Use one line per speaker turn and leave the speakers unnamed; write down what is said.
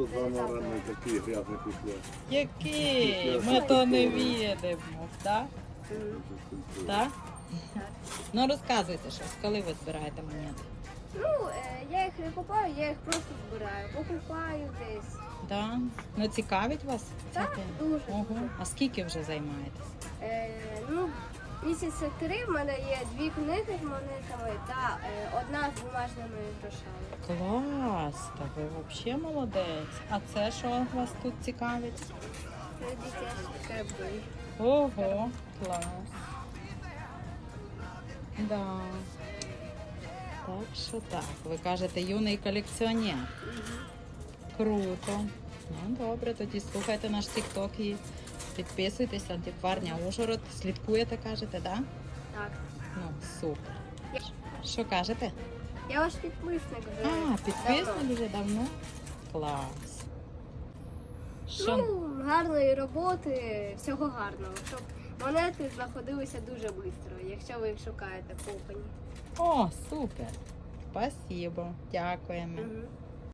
тут заморений такий грязний після.
Який? Ми то не відемо, так? Так? Ну розказуйте щось, коли ви збираєте монети.
Ну, е, я їх не купаю, я їх просто збираю. Покупаю десь.
Да? Ну цікавить вас?
Так,
таке?
дуже.
Ого. А скільки вже займаєтесь?
Е, ну, місяця три в мене є дві книги з монетами та е, одна з бумажними грошами.
Клас! Та ви взагалі молодець. А це що вас тут цікавить?
Це дитячі скарби.
Ого, клас. Да. Так що так. Ви кажете, юний колекціонер. Круто. Ну добре, тоді слухайте наш TikTok і підписуйтесь, антикварня Ужгород. Слідкуєте, кажете, так? Да?
Так.
Ну, супер. Що кажете?
Я ваш підписник вже.
А, підписник вже давно? Клас. Що?
Ну, гарної роботи, всього гарного, щоб монети знаходилися дуже швидко, якщо ви їх шукаєте купані.
О, супер. Спасибо. Дякуємо.
Угу.